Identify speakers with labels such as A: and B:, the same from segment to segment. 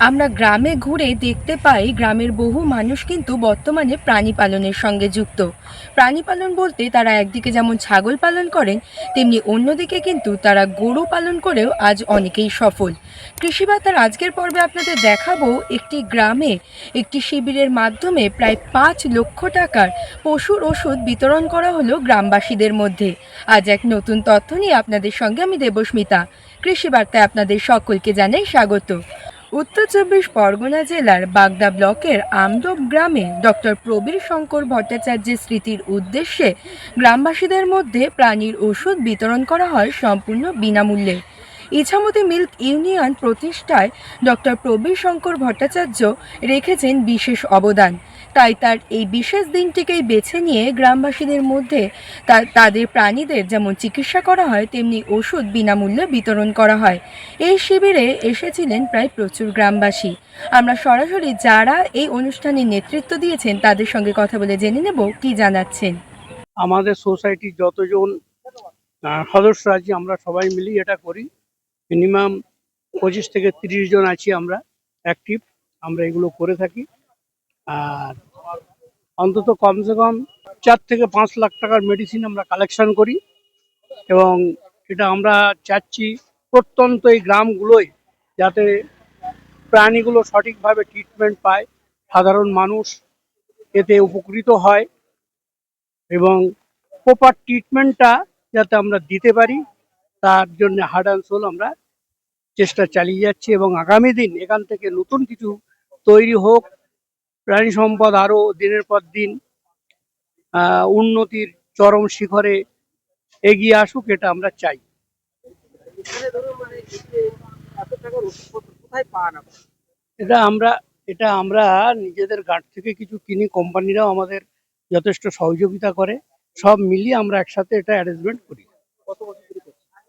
A: আমরা গ্রামে ঘুরে দেখতে পাই গ্রামের বহু মানুষ কিন্তু বর্তমানে প্রাণী পালনের সঙ্গে যুক্ত। প্রাণী পালন বলতে তারা একদিকে যেমন ছাগল পালন করেন, তেমনি অন্যদিকে কিন্তু তারা গরু পালন করেও আজ অনেকেই সফল। কৃষি কৃষিবার্তার আজকের পর্বে আপনাদের দেখাবো একটি গ্রামে একটি শিবিরের মাধ্যমে প্রায় পাঁচ লক্ষ টাকার পশুর ওষুধ বিতরণ করা হলো গ্রামবাসীদের মধ্যে। আজ এক নতুন তথ্য নিয়ে আপনাদের সঙ্গে আমি দেবস্মিতা। কৃষিবার্তায় আপনাদের সকলকে জানাই স্বাগত। উত্তর চব্বিশ পরগনা জেলার বাগদা ব্লকের আমদব গ্রামে ডক্টর প্রবীর শঙ্কর ভট্টাচার্যের স্মৃতির উদ্দেশ্যে গ্রামবাসীদের মধ্যে প্রাণীর ওষুধ বিতরণ করা হয় সম্পূর্ণ বিনামূল্যে। ইছামতি মিল্ক ইউনিয়ন প্রতিষ্ঠায় ডক্টর প্রবীর শঙ্কর ভট্টাচার্য রেখেছেন বিশেষ অবদান। তাই তার এই বিশেষ দিনটিকেই বেছে নিয়ে গ্রামবাসীদের মধ্যে তাদের প্রাণীদের যেমন চিকিৎসা করা হয়, তেমনি ওষুধ বিনামূল্যে বিতরণ করা হয়। এই শিবিরে এসেছিলেন প্রায় প্রচুর গ্রামবাসী। আমরা সরাসরি যারা এই অনুষ্ঠানে নেতৃত্ব দিয়েছেন, তাদের সঙ্গে কথা বলে জেনে নেব কি জানাচ্ছেন।
B: আমাদের সোসাইটির যতজন সদস্য আছি, আমরা সবাই মিলেই এটা করি। মিনিমাম পঁচিশ থেকে তিরিশ জন আছি আমরা অ্যাক্টিভ আমরা এগুলো করে থাকি। আর অন্তত কমসে কম চার থেকে পাঁচ লাখ টাকার মেডিসিন আমরা কালেকশন করি এবং এটা আমরা চাচ্ছি প্রত্যন্ত এই গ্রামগুলোয় যাতে প্রাণীগুলো সঠিকভাবে ট্রিটমেন্ট পায়, সাধারণ মানুষ এতে উপকৃত হয় এবং প্রপার ট্রিটমেন্টটা যাতে আমরা দিতে পারি, তার জন্য হার্ড অ্যান্ড সোল আমরা চেষ্টা চালিয়ে যাচ্ছি এবং আগামী দিন এখান থেকে নতুন কিছু তৈরি হোক প্রাণী সম্পদ আরও দিনের পর দিন উন্নতির চরম শিখরে এগিয়ে আসুক এটা আমরা চাই। এটা আমরা এটা আমরা নিজেদের গাঁট থেকে কিছু কিনি কোম্পানিরাও আমাদের যথেষ্ট সহযোগিতা করে সব মিলিয়ে আমরা একসাথে এটা অ্যারেঞ্জমেন্ট করি।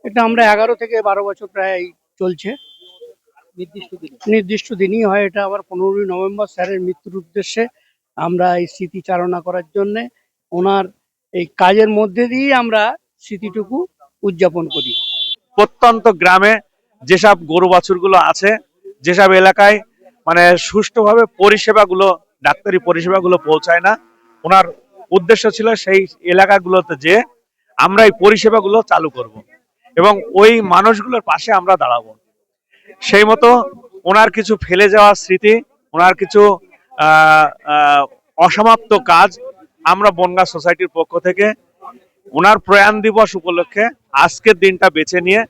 B: এটা আমরা এগারো থেকে বারো বছর প্রায় চলছে। নির্দিষ্ট দিনই হয়। এটা আবার পনেরোই নভেম্বর স্যারের মৃত্যুর উদ্দেশ্যে আমরা এই স্মৃতিচারণা করার জন্য ওনার এই কাজের মধ্যে দিয়ে আমরা স্মৃতিটুকু উদযাপন করি।
C: প্রত্যন্ত গ্রামে যেসব গরু বাছুরগুলো আছে যেসব এলাকায় মানে সুষ্ঠুভাবে পরিষেবাগুলো ডাক্তারি পরিষেবাগুলো পৌঁছায় না ওনার উদ্দেশ্য ছিল সেই এলাকাগুলোতে যে আমরা এই পরিষেবাগুলো চালু করব এবং ওই মানুষগুলোর পাশে আমরা দাঁড়াবো। সেই মতো ওনার কিছু ফেলে যাওয়া স্মৃতি, ওনার কিছু অসমাপ্ত কাজ আমরা বনগা সোসাইটির পক্ষ থেকে ওনার প্রয়াণ দিবস উপলক্ষে আজকের দিনটা বেছে নিয়ে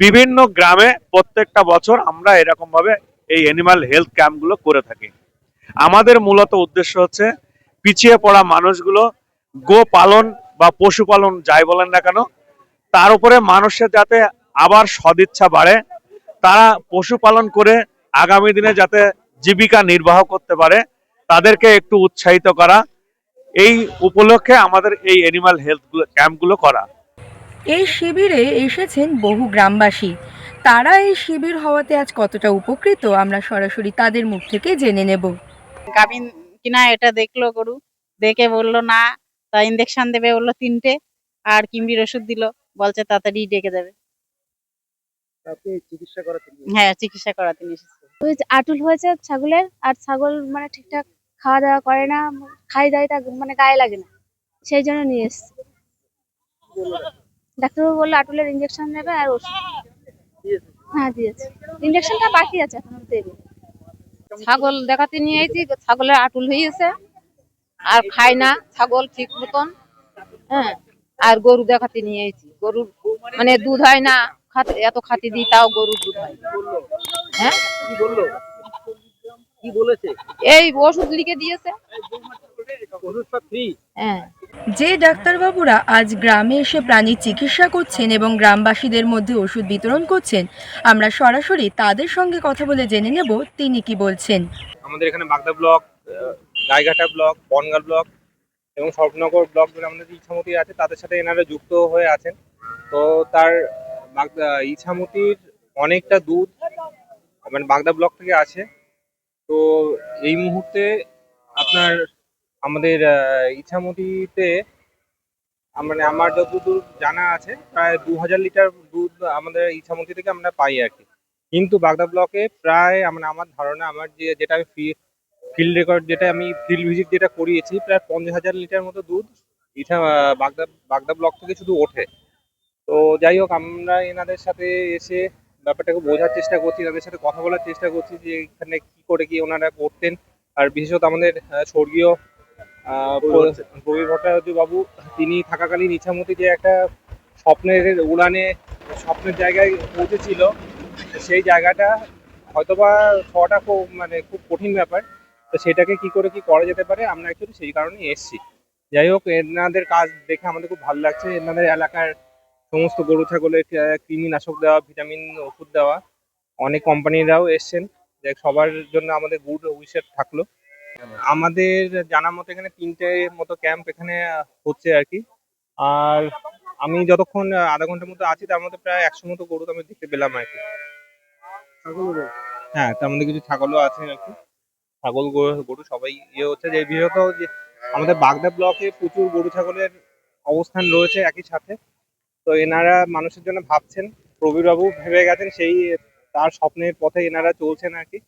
C: বিভিন্ন গ্রামে প্রত্যেকটা বছর আমরা এরকম ভাবে এই অ্যানিমাল হেলথ ক্যাম্পগুলো করে থাকি। আমাদের মূলত উদ্দেশ্য হচ্ছে পিছিয়ে পড়া মানুষগুলো গো পালন বা পশুপালন যাই বলেন না কেন, তার উপরে মানুষের যাতে আবার সদিচ্ছা বাড়ে তারা পশুপালন করে আগামী দিনে যাতে জীবিকা নির্বাহ করতে পারে তাদেরকে একটু উৎসাহিত করা। এই উপলক্ষে আমাদের এই অ্যানিমাল হেলথ ক্যাম্পগুলো করা।
A: এই শিবিরে এসেছেন বহু গ্রামবাসী। তারা এই শিবির হওয়াতে আজ কতটা উপকৃত আমরা সরাসরি তাদের মুখ থেকে জেনে নেব।
D: গাভিন কিনা এটা দেখল গরু দেখে বলল না। তা ইঞ্জেকশন দেবে বলল তিনটে আর কিমড়ির ওষুধ দিল বলছে তাড়াতাড়ি ডেকে দেবে। হ্যাঁ চিকিৎসা করাতে নিয়ে এসেছে।
E: আটুল হয়েছে ছাগলের আর ছাগল মানে ঠিকঠাক খাওয়া দাওয়া করে না খাই দাই তা মানে গায়ে লাগে না সেই জন্য নিয়ে এসছি। ডাক্তারবাবু বলল আটুলের ইঞ্জেকশন নেবে আর ওষুধ। হ্যাঁ দিয়েছে। ইঞ্জেকশনটা বাকি আছে এখনও দেবে
F: ছাগল দেখাতে নিয়ে এসেছি ছাগলের আটুল হয়েছে আর খায় না ছাগল ঠিক মতন। হ্যাঁ আর গরু দেখাতে নিয়ে এসেছি। গরুর মানে দুধ হয় না খাতে এত খাতি দিই তাও গরুর দুধ হয়। হ্যাঁ?
B: কি বলল কি বলেছে
F: এই ওষুধ লিখে দিয়েছে। হ্যাঁ।
A: যে ডাক্তারবাবুরা আজ গ্রামে এসে প্রাণীর চিকিৎসা করছেন এবং গ্রামবাসীদের মধ্যে ওষুধ বিতরণ করছেন আমরা সরাসরি তাদের সঙ্গে কথা বলে জেনে নেব তিনি কি বলছেন।
G: আমাদের এখানে Bagda block Gaighata block Bongaon block এবং সর্বনগর ব্লক বলে আমাদের ইচ্ছামতি আছে তাদের সাথে এনারা যুক্ত হয়ে আছেন। তো তার ইছামতির অনেকটা দুধ মানে বাগদা ব্লক থেকে আছে। তো এই মুহূর্তে আপনার, আমাদের ইছামতিতে মানে আমার যতদূর জানা আছে, প্রায় দু হাজার লিটার দুধ আমাদের ইছামতি থেকে আমরা পাই আর কি। কিন্তু বাগদা ব্লকে প্রায় মানে আমার ধারণা, আমার যে, যেটা আমি ফিল্ড রেকর্ড যেটা আমি ফিল্ড ভিজিট যেটা করিয়েছি, প্রায় পঞ্চাশ হাজার লিটার মতো দুধ ইছা, বাগদা বাগদা ব্লক থেকে শুধু ওঠে। তো যাই হোক আমরা এনাদের সাথে এসে ব্যাপারটাকে বোঝার চেষ্টা করছি তাদের সাথে কথা বলার চেষ্টা করছি যে এখানে কি করে কি ওনারা করতেন। আর বিশেষত আমাদের স্বর্গীয় প্র- ভট্টাচার্য। বাবু তিনি থাকাকালীন ইচ্ছামতি যে একটা স্বপ্নের উড়ানে স্বপ্নের জায়গায় পৌঁছেছিল সেই জায়গাটা হয়তোবা হওয়াটা খুব মানে খুব কঠিন ব্যাপার। তো সেটাকে কি করে কি করা যেতে পারে আমরা অ্যাকচুয়ালি সেই কারণেই এসেছি। যাই হোক এনাদের কাজ দেখে আমাদের খুব ভালো লাগছে। এনাদের এলাকার সমস্ত গরু ছাগলের কৃমিনাশক দেওয়া ভিটামিন ওষুধ দেওয়া। অনেক কোম্পানিরাও এসছেন। যে সবার জন্য আমাদের গুড উইশের থাকল। আমাদের জানার মতো এখানে তিনটে মতো ক্যাম্প এখানে হচ্ছে আর কি। আর আমি যতক্ষণ আধা ঘণ্টার মতো আছি তার মধ্যে প্রায় একশো মতো গরু তো আমি দেখতে পেলাম আর কি। হ্যাঁ তার মধ্যে কিছু ছাগলও আছে আর কি। ছাগল গরু গরু সবাই ইয়ে হচ্ছে যে বিশেষত যে আমাদের বাগদা ব্লকে প্রচুর গরু ছাগলের অবস্থান রয়েছে একই সাথে। তো এনারা মানুষের জন্য ভাবছেন, প্রবীরবাবু ভেবে গেছেন সেই তার স্বপ্নের পথে এনারা চলছেন আর কি।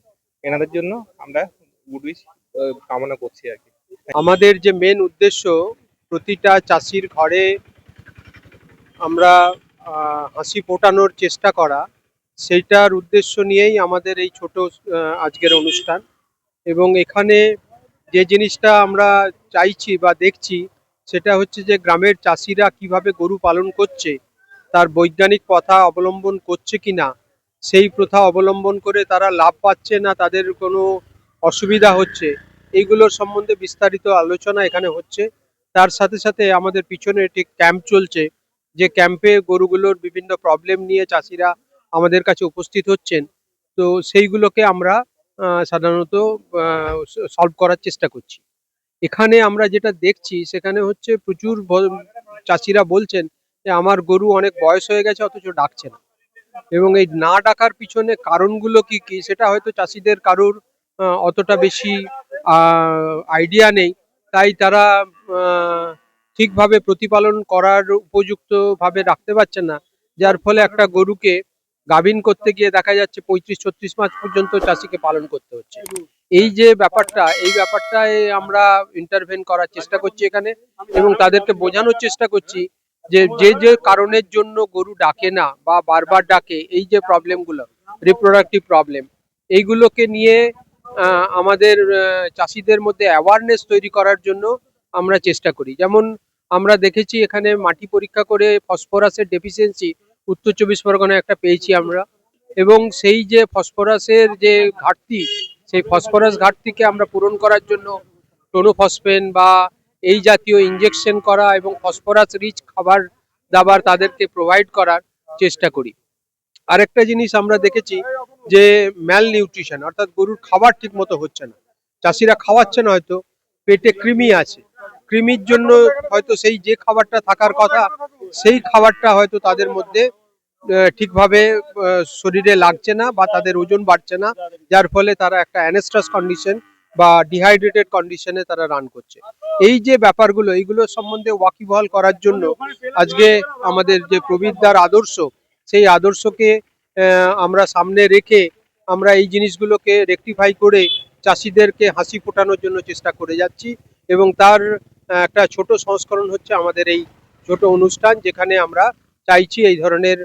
G: এনাদের জন্য আমরা গুড উইশ কামনা করছি আর কি।
H: আমাদের যে মেন উদ্দেশ্য, প্রতিটা চাষির ঘরে আমরা হাসি ফোটানোর চেষ্টা করা, সেইটার উদ্দেশ্য নিয়েই আমাদের এই ছোট আজকের অনুষ্ঠান। এবং এখানে যে জিনিসটা আমরা চাইছি বা দেখছি সেটা হচ্ছে যে গ্রামের চাষিরা কীভাবে গরু পালন করছে, তার বৈজ্ঞানিক প্রথা অবলম্বন করছে কিনা সেই প্রথা অবলম্বন করে তারা লাভ পাচ্ছে না, তাদের কোনো অসুবিধা হচ্ছে, এইগুলোর সম্বন্ধে বিস্তারিত আলোচনা এখানে হচ্ছে। তার সাথে সাথে আমাদের পিছনে একটি ক্যাম্প চলছে, যে ক্যাম্পে গরুগুলোর বিভিন্ন প্রবলেম নিয়ে চাষিরা আমাদের কাছে উপস্থিত হচ্ছেন। তো সেইগুলোকে আমরা সাধারণত সলভ করার চেষ্টা করছি। এখানে আমরা যেটা দেখছি, সেখানে হচ্ছে প্রচুর চাষিরা বলছেন যে আমার গরু অনেক বয়স হয়ে গেছে, অথচ ডাকছে না। এবং এই না ডাকার পিছনে কারণগুলো কি কি, সেটা হয়তো চাষিদের কারুর অতটা বেশি আইডিয়া নেই। তাই তারা ঠিকভাবে প্রতিপালন করার উপযুক্ত ভাবে রাখতে পারছে না। যার ফলে একটা গরুকে গাভিন করতে গিয়ে দেখা যাচ্ছে পঁয়ত্রিশ ছত্রিশ মাস পর্যন্ত চাষিকে পালন করতে হচ্ছে। এই যে ব্যাপারটা, এই ব্যাপারটায় আমরা ইন্টারভেন করার চেষ্টা করছি এখানে এবং তাদেরকে বোঝানোর চেষ্টা করছি যে যে যে কারণের জন্য গরু ডাকে না বা বারবার ডাকে, এই যে প্রবলেমগুলো রিপ্রোডাক্টিভ প্রবলেম এইগুলোকে নিয়ে আমাদের চাষিদের মধ্যে অ্যাওয়ারনেস তৈরি করার জন্য আমরা চেষ্টা করি। যেমন আমরা দেখেছি এখানে মাটি পরীক্ষা করে ফসফরাসের ডেফিসিয়েন্সি উত্তর চব্বিশ পরগনায় একটা পেয়েছি আমরা এবং সেই যে ফসফরাসের যে ঘাটতি সেই ফসফরাস ঘাটতিকে আমরা পূরণ করার জন্য টোনোফসফেন বা এই জাতীয় ইঞ্জেকশন করা এবং ফসফরাস রিচ খাবার দাবার তাদেরকে প্রোভাইড করার চেষ্টা করি। আরেকটা জিনিস আমরা দেখেছি যে ম্যাল নিউট্রিশন অর্থাৎ গরুর খাবার ঠিক মতো হচ্ছে না। চাষিরা খাওয়াচ্ছে না হয়তো, পেটে কৃমি আছে। কৃমির জন্য হয়তো সেই যে খাবারটা থাকার কথা, সেই খাবারটা হয়তো তাদের মধ্যে ঠিকভাবে শরীরে লাগছে না বা তাদের ওজন বাড়ছে না, যার ফলে তারা একটা অ্যানেস্ট্রাস কন্ডিশন বা ডিহাইড্রেটেড কন্ডিশনে তারা রান করছে। এই যে ব্যাপারগুলো, এইগুলো সম্বন্ধে ওয়াকিবহাল করার জন্য আজকে আমাদের যে প্রবীরদার আদর্শ, সেই আদর্শকে আমরা সামনে রেখে আমরা এই জিনিসগুলোকে রেকটিফাই করে চাষিদেরকে হাসি ফোটানোর জন্য চেষ্টা করে যাচ্ছি এবং তার একটা ছোট সংস্করণ হচ্ছে আমাদের এই ছোট অনুষ্ঠান, যেখানে আমরা চাইছি এই ধরনের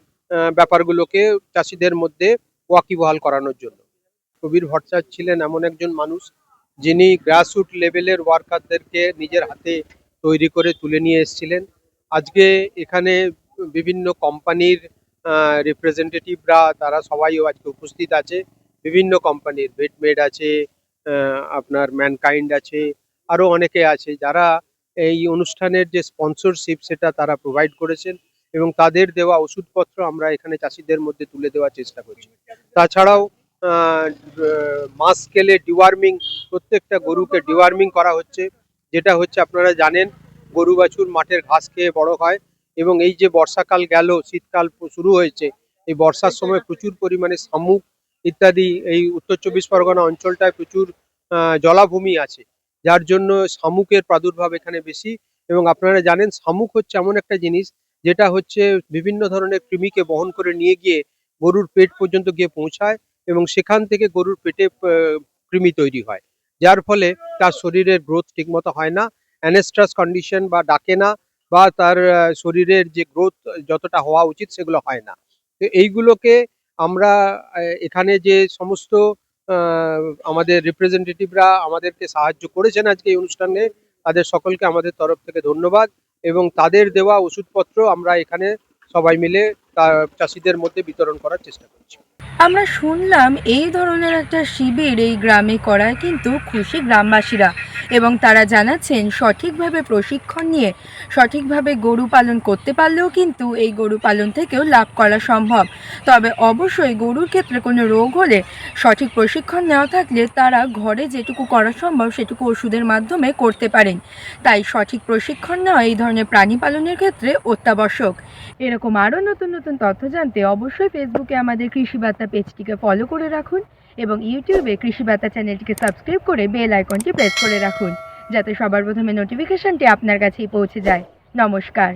H: ব্যাপারগুলোকে চাষিদের মধ্যে ওয়াকিবহাল করানোর জন্য। কবির ভট্টাচার্য ছিলেন এমন একজন মানুষ যিনি গ্রাসরুট লেভেলের ওয়ার্কারদেরকে নিজের হাতে তৈরি করে তুলে নিয়ে এসেছিলেন। আজকে এখানে বিভিন্ন কোম্পানির রিপ্রেজেন্টেটিভরা তারা সবাইও আজকে উপস্থিত আছে। বিভিন্ন কোম্পানির ভেটমেড আছে আপনার ম্যানকাইন্ড আছে, আরও অনেকে আছে যারা এই অনুষ্ঠানের যে স্পন্সরশিপ সেটা তারা প্রোভাইড করেছেন। এবং তাদের দেওয়া ওষুধপত্র আমরা এখানে চাষিদের মধ্যে তুলে দেওয়ার চেষ্টা করছি। তাছাড়াও মাস স্কেলে ডিওয়ার্মিং, প্রত্যেকটা গরুকে ডিওয়ার্মিং করা হচ্ছে। যেটা হচ্ছে আপনারা জানেন, গরু বাছুর মাঠের ঘাস খেয়ে বড় হয় এবং এই যে বর্ষাকাল গেল, শীতকাল শুরু হয়েছে, এই বর্ষার সময় প্রচুর পরিমাণে শামুক ইত্যাদি এই উত্তর চব্বিশ পরগনা অঞ্চলটায় প্রচুর জলাভূমি আছে। যার জন্য শামুকের প্রাদুর্ভাব এখানে বেশি এবং আপনারা জানেন, শামুক হচ্ছে এমন একটা জিনিস যেটা হচ্ছে বিভিন্ন ধরনের কৃমিকে বহন করে নিয়ে গিয়ে গরুর পেট পর্যন্ত গিয়ে পৌঁছায় এবং সেখান থেকে গরুর পেটে কৃমি তৈরি হয়। যার ফলে তার শরীরের গ্রোথ ঠিকমতো হয় না অ্যানেস্ট্রাস কন্ডিশন বা ডাকে না বা তার শরীরের যে গ্রোথ যতটা হওয়া উচিত সেগুলো হয় না। তো এইগুলোকে আমরা এখানে যে সমস্ত আমাদের রিপ্রেজেন্টেটিভরা আমাদেরকে সাহায্য করেছেন আজকে এই অনুষ্ঠানে, তাদের সকলকে আমাদের তরফ থেকে ধন্যবাদ। এবং তাদের দেওয়া ওষুধপত্র আমরা এখানে সবাই মিলে চাষিদের মধ্যে বিতরণ করার চেষ্টা করছি।
A: আমরা শুনলাম এই ধরনের একটা শিবির এই গ্রামে করায় কিন্তু খুশি গ্রামবাসীরা এবং তারা জানাচ্ছেন সঠিকভাবে প্রশিক্ষণ নিয়ে সঠিকভাবে গরু পালন করতে পারলেও কিন্তু এই গরু পালন থেকেও লাভ করা সম্ভব। তবে অবশ্যই গরুর ক্ষেত্রে কোনো রোগ হলে সঠিক প্রশিক্ষণ নেওয়া থাকলে তারা ঘরে যেটুকু করা সম্ভব সেটুকু ওষুধের মাধ্যমে করতে পারেন। তাই সঠিক প্রশিক্ষণ নেওয়া এই ধরনের প্রাণী পালনের ক্ষেত্রে অত্যাবশ্যক। এরকম আরও নতুন নতুন তথ্য জানতে অবশ্যই ফেসবুকে আমাদের কৃষি বার্তা পেজটিকে ফলো করে রাখুন এবং ইউটিউবে কৃষি বার্তা চ্যানেলটিকে সাবস্ক্রাইব করে বেল আইকনটি প্রেস করে রাখুন, যাতে সবার প্রথমে নোটিফিকেশনটি আপনার কাছেই পৌঁছে যায়। নমস্কার।